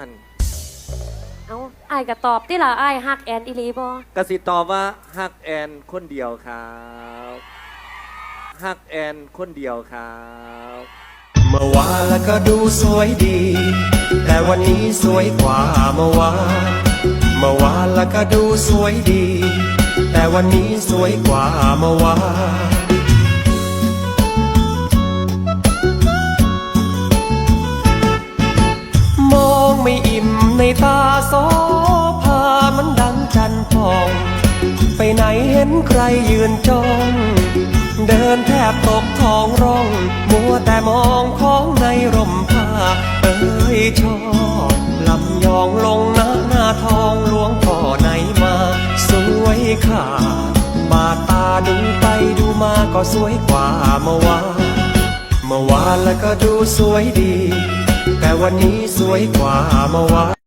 อันเอาไอ้ายก็ตอบที่ล่ะไอ้ายฮักแอนอีหลีบ่กสิตอบว่าฮักแอนคนเดียวครับฮักแอนคนเดียวครับ เมื่อวานแล้วก็ดูสวยดี แต่วันนี้สวยกว่าเมื่อวานเมื่อวานแล้วก็ดูสวยดี แต่วันนี้สวยกว่าเมื่อวาน ไม่อิ่มในตาโซภามันดังจันทอง ไปไหนเห็นใครยืนจ้อง เดินแทบตกท้องร่อง มัวแต่มองของในร่มผ้า เอ้ยชอบลำยองลงหน้าหน้าทองหลวงพ่อไหนมา สวยค่ะบาตาดูไปดูมาก็สวยกว่าเมื่อวานเมื่อวานแล้วก็ดูสวยดี วันนี้สวยกว่าเมื่อวาน